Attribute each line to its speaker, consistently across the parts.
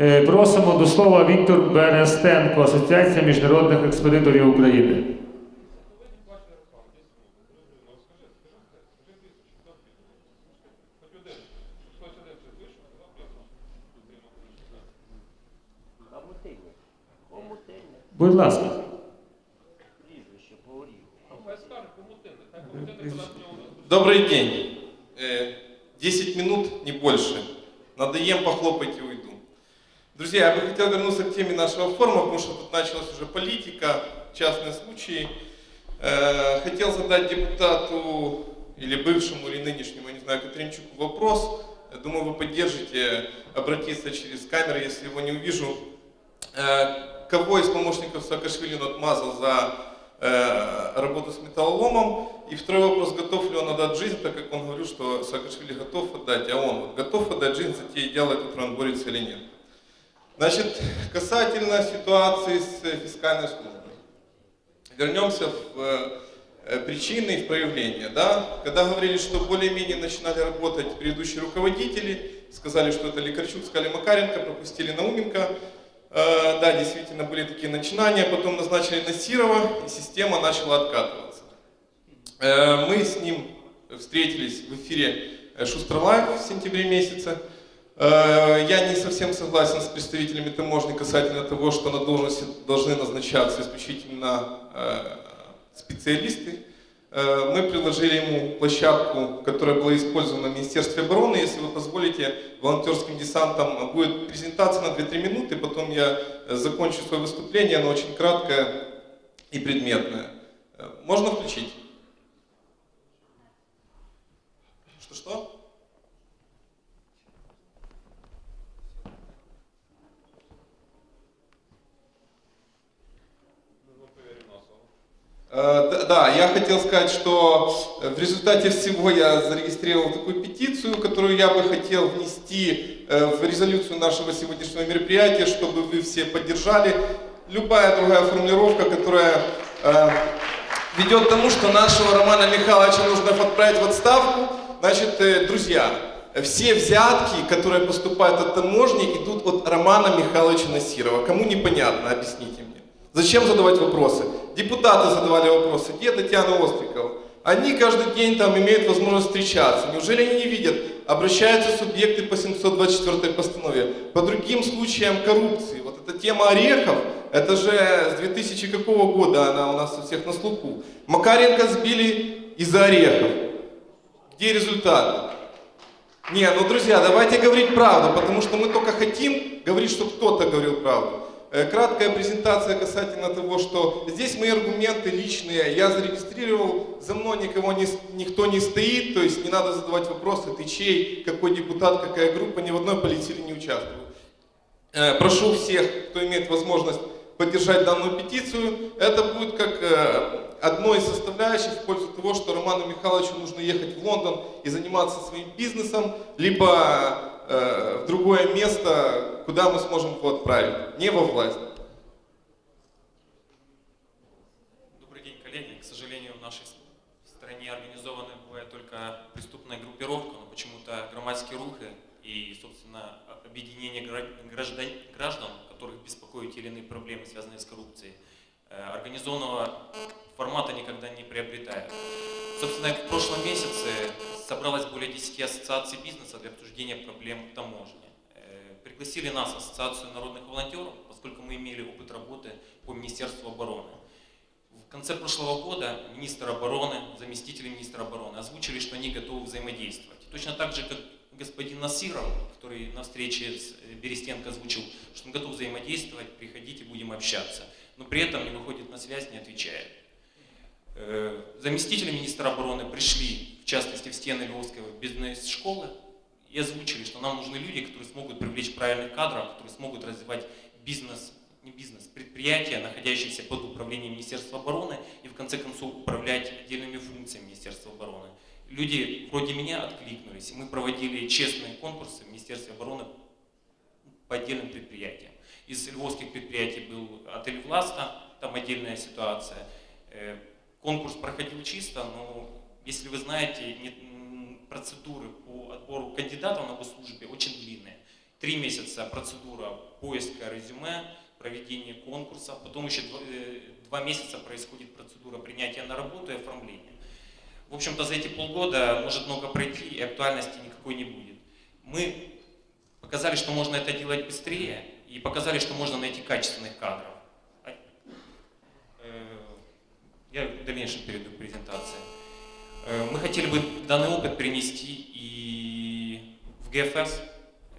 Speaker 1: Е, Просимо до слова Віктор Берестенко, Асоціація міжнародних експедиторів України. Будь ласка.
Speaker 2: Добрый день. Э, 10 минут, не больше. Надоем, похлопать и уйду. Друзья, я бы хотел вернуться к теме нашего форума, потому что тут началась уже политика, частные случаи. Э, Хотел задать депутату или бывшему, или нынешнему, я не знаю, Катеринчуку вопрос. Думаю, вы поддержите обратиться через камеры, если его не увижу. Э, Кого из помощников Саакашвили отмазал за э, работу с металлоломом? И второй вопрос, готов ли он отдать жизнь, так как он говорил, что Саакашвили готов отдать, а он готов отдать жизнь за те идеалы, которые он борется или нет. Значит, касательно ситуации с э, фискальной службой. Вернемся в э, причины и в проявления. Да? Когда говорили, что более-менее начинали работать предыдущие руководители, сказали, что это Лекарчук, сказали Макаренко, пропустили Науменко. Э, да, действительно были такие начинания, потом назначили Насирова, и система начала откатываться. Мы с ним встретились в эфире Шустер Лайв в сентябре месяце. Э, Я не совсем согласен с представителями таможни касательно того, что на должности должны назначаться исключительно э, специалисты. Э, Мы предложили ему площадку, которая была использована в Министерстве обороны. Если вы позволите, волонтерским десантом будет презентация на 2-3 минуты, потом я закончу свое выступление, оно очень краткое и предметное. Можно включить? Что-что? Э, Да, да, я хотел сказать, что э, в результате всего я зарегистрировал такую петицию, которую я бы хотел внести э, в резолюцию нашего сегодняшнего мероприятия, чтобы вы все поддержали. Любая другая формулировка, которая э, ведет к тому, что нашего Романа Михайловича нужно отправить в отставку. Значит, друзья, все взятки, которые поступают от таможни, идут от Романа Михайловича Насирова. Кому непонятно, объясните мне. Зачем задавать вопросы? Депутаты задавали вопросы. Где Татьяна Острикова? Они каждый день там имеют возможность встречаться. Неужели они не видят? Обращаются субъекты по 724 постанове. По другим случаям коррупции. Вот эта тема орехов, это же с 2000 какого года она у нас у всех на слуху. Макаренко сбили из-за орехов. Где результаты? Не, ну, друзья, давайте говорить правду, потому что мы только хотим говорить, что кто-то говорил правду. Э, Краткая презентация касательно того, что здесь мои аргументы личные, я зарегистрировал, за мной никого не, никто не стоит, то есть не надо задавать вопросы, ты чей, какой депутат, какая группа, ни в одной политике не участвую. Э, Прошу всех, кто имеет возможность поддержать данную петицию. Это будет как э, одной из составляющих в пользу того, что Роману Михайловичу нужно ехать в Лондон и заниматься своим бизнесом, либо э, в другое место, куда мы сможем его отправить, не во власть.
Speaker 3: Добрый день, коллеги. К сожалению, в нашей стране организована бывает только преступная группировка, но почему-то громадские рухи и, собственно, объединение гра- граждан, граждан, которых беспокоят те или иные проблемы, связанные с коррупцией, э, организованного формата никогда не приобретают. Собственно, в прошлом месяце собралось более 10 ассоциаций бизнеса для обсуждения проблем таможни. Э, Пригласили нас, Ассоциацию народных волонтеров, поскольку мы имели опыт работы по Министерству обороны. В конце прошлого года министр обороны, заместители министра обороны озвучили, что они готовы взаимодействовать. Точно так же, как господин Насиров, который на встрече с э, Берестенко озвучил, что он готов взаимодействовать, приходите, будем общаться. Но при этом не выходит на связь, не отвечает. Э, Заместители министра обороны пришли, частности, в стены Львовской бизнес-школы и озвучили, что нам нужны люди, которые смогут привлечь правильных кадров, которые смогут развивать бизнес, не бизнес, предприятия, находящиеся под управлением Министерства обороны и в конце концов управлять отдельными функциями Министерства обороны. Люди вроде меня откликнулись, мы проводили честные конкурсы в Министерстве обороны по отдельным предприятиям. Из львовских предприятий был отель «Власта», там отдельная ситуация. Э, Конкурс проходил чисто, но если вы знаете, процедуры по отбору кандидатов на госслужбе очень длинные. Три месяца процедура поиска резюме, проведения конкурса, потом еще два, э, два месяца происходит процедура принятия на работу и оформления. В общем-то, за эти полгода может много пройти и актуальности никакой не будет. Мы показали, что можно это делать быстрее и показали, что можно найти качественных кадров. А, э, Я в дальнейшем перейду к презентации. Э, Мы хотели бы данный опыт перенести и в ГФС.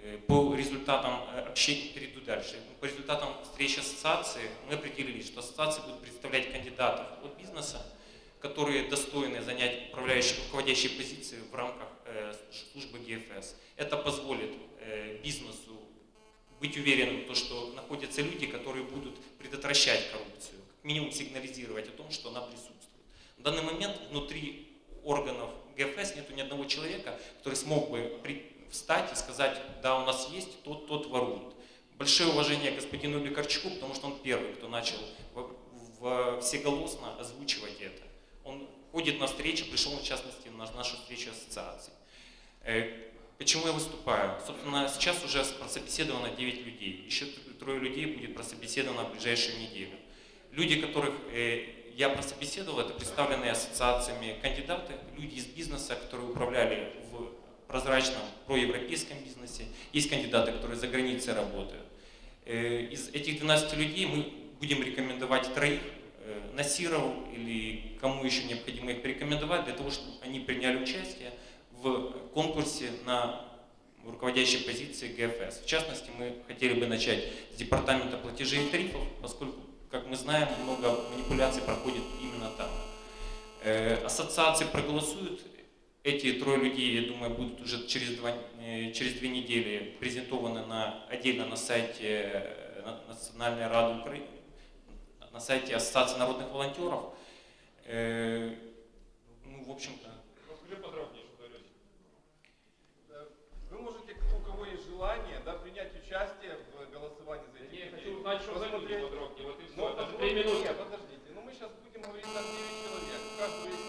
Speaker 3: Э, По результатам э, общения, перейду дальше, по результатам встречи ассоциации мы определились, что ассоциация будет представлять кандидатов от бизнеса, которые достойны занять управляющие, руководящие позиции в рамках службы ГФС. Это позволит бизнесу быть уверенным, в том, что находятся люди, которые будут предотвращать коррупцию, как минимум сигнализировать о том, что она присутствует. В данный момент внутри органов ГФС нет ни одного человека, который смог бы встать и сказать, да, у нас есть тот, тот ворует. Большое уважение господину Лекарчуку, потому что он первый, кто начал всеголосно озвучивать это. Он ходит на встречи, пришел в частности на нашу встречу ассоциации. Э, Почему я выступаю? Собственно, сейчас уже прособеседовано 9 людей. Еще трое людей будет прособеседовано в ближайшую неделю. Люди, которых э, я прособеседовал, это представленные ассоциациями кандидаты, люди из бизнеса, которые управляли в прозрачном проевропейском бизнесе. Есть кандидаты, которые за границей работают. Э, Из этих 12 людей мы будем рекомендовать троих, э, Насирову или кому еще необходимо их порекомендовать, для того, чтобы они приняли участие в конкурсе на руководящей позиции ГФС. В частности, мы хотели бы начать с департамента платежей и тарифов, поскольку, как мы знаем, много манипуляций проходит именно там. Э, Ассоциации проголосуют, эти трое людей, я думаю, будут уже через, два, э, через две недели презентованы на, отдельно на сайте э, на- Национальной Рады Украины, на сайте Ассоциации народных волонтеров. Ну, в общем-то,
Speaker 4: Расскажи подробнее, что говоришь.
Speaker 2: Вы можете, у кого есть желание, да, принять участие в голосовании за этих
Speaker 4: Я хочу узнать, что за люди
Speaker 2: Посмотреть.
Speaker 4: подробнее. Три минуты.
Speaker 2: Нет, подождите. Ну, мы сейчас будем говорить там 9 человек. У каждого есть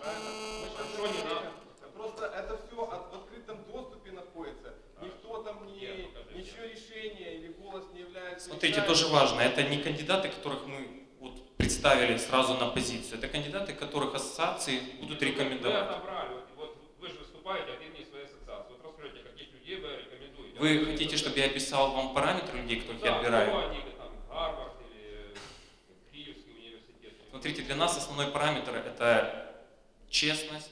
Speaker 2: правильно? Мы щас
Speaker 4: Что не надо?
Speaker 2: Просто это все в открытом доступе находится. Никто там не,
Speaker 4: Нет, покажите.
Speaker 2: ничего решения или голос не является.
Speaker 3: Смотрите,
Speaker 2: решающим.
Speaker 3: тоже важно, это не кандидаты, которых мы вот представили сразу на позицию, это кандидаты, которых ассоциации будут
Speaker 4: Вы
Speaker 3: рекомендовать.
Speaker 4: отобрали, вот, вот вы же выступаете от имени своей ассоциации. Вот расскажите, каких людей вы рекомендуете?
Speaker 3: Вы хотите, чтобы я описал вам параметры людей, которых
Speaker 4: да,
Speaker 3: я отбираю?
Speaker 4: кто они, там, Гарвард или Киевский университет?
Speaker 3: Смотрите, для нас основной параметр это честность,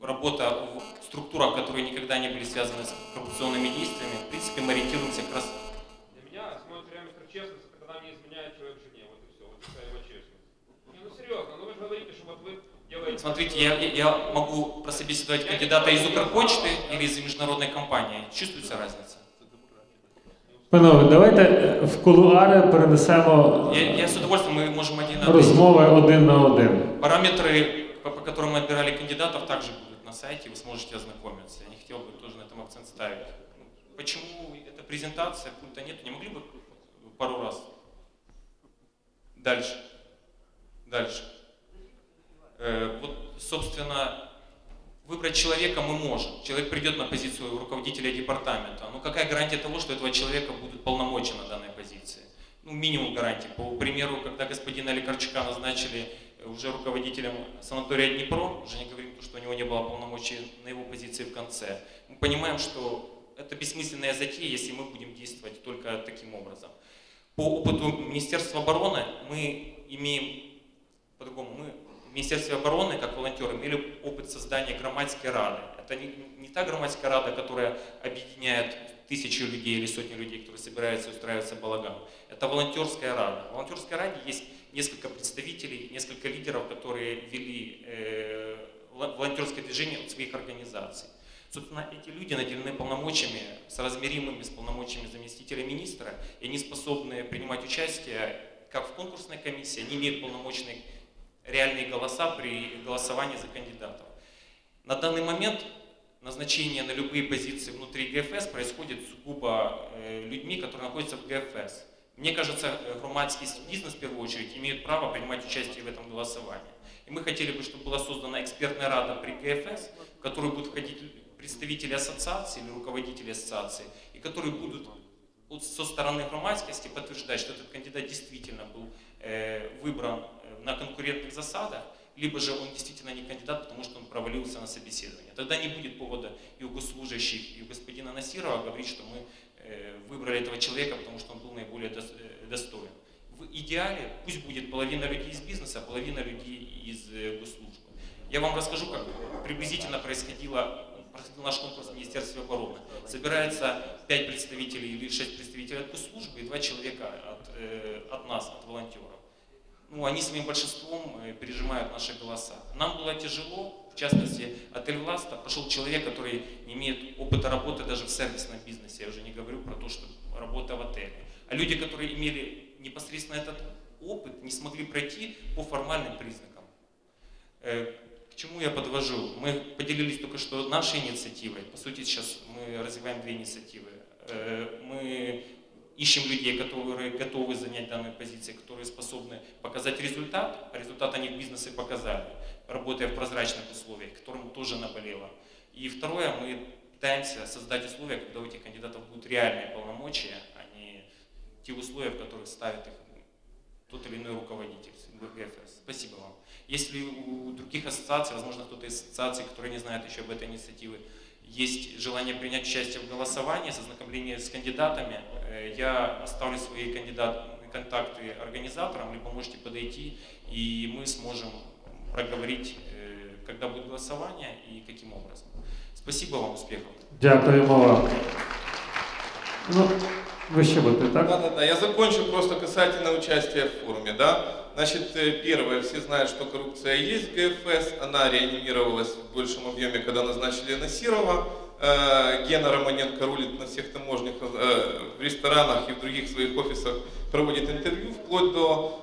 Speaker 3: работа в структурах, которые никогда не были связаны с коррупционными действиями. В принципе, мы ориентируемся как раз
Speaker 4: Для меня самый параметр честности, это когда не изменяет человек жене. Вот и все. Вот такая его честность. Не, ну серьезно, ну вы же говорите, что вот вы делаете...
Speaker 3: Смотрите, я, я- я могу прособеседовать кандидата из Укрпочты или из международной компании. Чувствуется разница?
Speaker 1: Панове, давайте в кулуари перенесемо
Speaker 3: Я, я с удовольствием, мы можем один на один.
Speaker 1: розмови один на один.
Speaker 3: Параметры, по, по которым мы отбирали кандидатов, также будут на сайте, вы сможете ознакомиться. Я не хотел бы тоже на этом акцент ставить. Ну, Почему эта презентация, пульта нет, не могли бы пару раз? Дальше. Дальше. Э, вот, собственно, выбрать человека мы можем. Человек придет на позицию руководителя департамента. Но какая гарантия того, что этого человека будут полномочия на данной позиции? Ну, минимум гарантий. По примеру, когда господина Лекарчука назначили э, уже руководителем санатория Днепро, уже не говорим, что у него не было полномочий на его позиции в конце, мы понимаем, что это бессмысленная затея, если мы будем действовать только таким образом. По опыту Министерства обороны мы имеем по-другому. Мы в Министерстве обороны, как волонтеры, имели опыт создания громадской рады. Это не, не та громадская рада, которая объединяет тысячи людей или сотни людей, которые собираются и устраиваются балаган. Это волонтерская рада. В волонтерской раде есть несколько представителей, несколько лидеров, которые вели э, вол- волонтерское движение от своих организаций. Собственно, эти люди наделены полномочиями, соразмеримыми с полномочиями заместителя министра, и они способны принимать участие как в конкурсной комиссии, они имеют полномочные реальные голоса при голосовании за кандидатов. На данный момент назначение на любые позиции внутри ГФС происходит сугубо э, людьми, которые находятся в ГФС. Мне кажется, э, громадский бизнес в первую очередь имеет право принимать участие в этом голосовании. И мы хотели бы, чтобы была создана экспертная рада при ГФС, в которую будут входить представители ассоциации или руководители ассоциации, и которые будут со стороны громадскости подтверждать, что этот кандидат действительно был э, выбран на конкурентных засадах, либо же он действительно не кандидат, потому что он провалился на собеседование. Тогда не будет повода и у госслужащих, и у господина Насирова говорить, что мы э, выбрали этого человека, потому что он был наиболее э, достоин. В идеале пусть будет половина людей из бизнеса, а половина людей из э, госслужбы. Я вам расскажу, как приблизительно происходило, происходил наш конкурс в Министерстве обороны. Собирается 5 представителей или 6 представителей от госслужбы и 2 человека от, от нас, от волонтеров. Ну, они своим большинством э, пережимают наши голоса. Нам было тяжело, в частности, от Эльвласта пошел человек, который не имеет опыта работы даже в сервисном бизнесе. Я уже не говорю про то, что работа в отеле. А люди, которые имели непосредственно этот опыт, не смогли пройти по формальным признакам. Э, К чему я подвожу? Мы поделились только что нашей инициативой. По сути, сейчас мы развиваем две инициативы. Э, Мы ищем людей, которые готовы занять данные позиции, которые способны показать результат, а результат они в бизнесе показали, работая в прозрачных условиях, которым тоже наболело. И второе, мы пытаемся создать условия, когда у этих кандидатов будут реальные полномочия, а не те условия, в которых ставит их тот или иной руководитель ГФС. Спасибо вам. Если у других ассоциаций, возможно, кто-то из ассоциаций, который не знает еще об этой инициативе, есть желание принять участие в голосовании, с ознакомлением с кандидатами, э, я оставлю свои кандидат, контакты организаторам, либо можете подойти, и мы сможем проговорить, э, когда будет голосование и каким образом. Спасибо вам, успехов.
Speaker 1: Дякуємо вам. Ну, ви ще будете, так?
Speaker 2: Да, да, да. Я закончу просто касательно участия в форуме, да. Значит, э, первое, все знают, что коррупция есть в ГФС, она реанимировалась в большем объеме, когда назначили Насирова. Э, Гена Романенко рулит на всех таможнях, э, в ресторанах и в других своих офисах проводит интервью вплоть до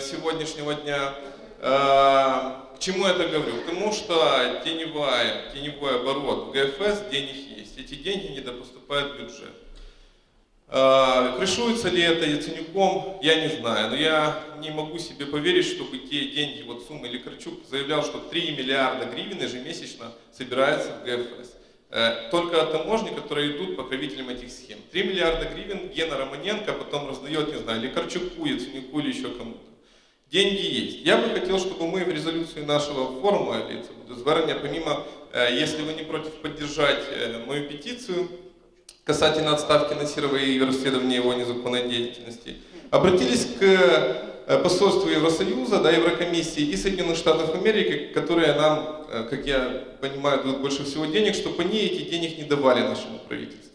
Speaker 2: сегодняшнего дня. К чему я это говорю? К тому, что теневая, теневой оборот в ГФС денег есть. Эти деньги не допоступают в бюджет. Э, Крышуется ли это Яценюком, я не знаю, но я не могу себе поверить, чтобы те деньги, вот сумма Лекарчук заявлял, что 3 миллиарда гривен ежемесячно собирается в ГФС. Э, Только таможни, которые идут покровителям этих схем. 3 миллиарда гривен Гена Романенко потом раздает, не знаю, Лекарчуку, Яценюку или еще кому-то. Деньги есть. Я бы хотел, чтобы мы в резолюции нашего форума, звернення, помимо, э, если вы не против поддержать э, мою петицию, касательно отставки Насирова и расследования его незаконной деятельности, обратились к э, посольству Евросоюза, да, Еврокомиссии и Соединенных Штатов Америки, которые нам, э, как я понимаю, дают больше всего денег, чтобы они этих денег не давали нашему правительству.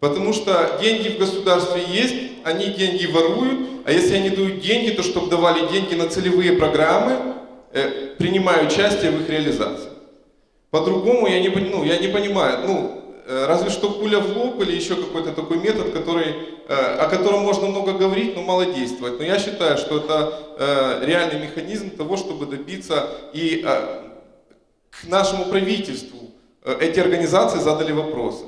Speaker 2: Потому что деньги в государстве есть, они деньги воруют, а если они дают деньги, то чтобы давали деньги на целевые программы, э, принимая участие в их реализации. По-другому я ну, я не понимаю, ну, разве что пуля в лоб или еще какой-то такой метод, который, э, о котором можно много говорить, но мало действовать. Но я считаю, что это э, реальный механизм того, чтобы добиться и э, к нашему правительству э, эти организации задали вопросы.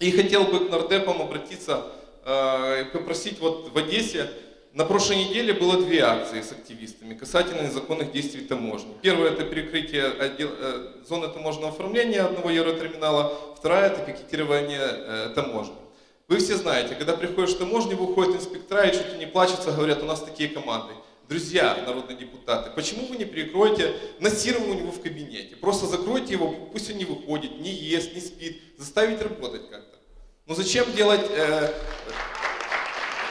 Speaker 2: И хотел бы к нардепам обратиться, э, попросить вот в Одессе, на прошлой неделе было две акции с активистами касательно незаконных действий таможни. Первое это перекрытие отдел- э, зоны таможенного оформления одного евротерминала, вторая это пикетирование э, таможни. Вы все знаете, когда приходишь в таможню, выходят инспектора и чуть ли не плачутся, говорят, у нас такие команды. Друзья, народные депутаты, почему вы не перекроете Насирова у него в кабинете? Просто закройте его, пусть он не выходит, не ест, не спит, заставить работать как-то. Ну зачем делать, э,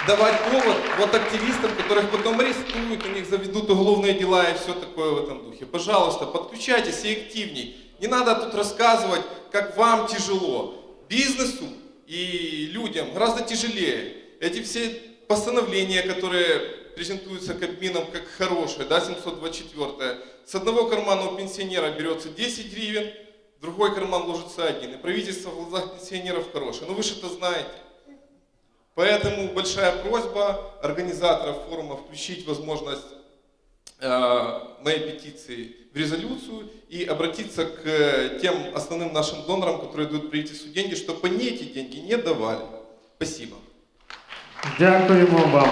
Speaker 2: давать повод вот активистам, которых потом арестуют, у них заведут уголовные дела и все такое в этом духе. Пожалуйста, подключайтесь и активней. Не надо тут рассказывать, как вам тяжело. Бизнесу и людям гораздо тяжелее. Эти все постановления, которые презентуются Кабмином как хорошие, да, 724 с одного кармана у пенсионера берется 10 гривен, в другой карман ложится один. И правительство в глазах пенсионеров хорошее. Ну вы же это знаете. Поэтому большая просьба организаторов форума включить возможность э, моей петиции в резолюцию и обратиться к э, тем основным нашим донорам, которые дают правительству деньги, чтобы они эти деньги не давали. Спасибо.
Speaker 1: Дякуємо вам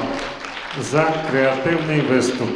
Speaker 1: за креативний виступ.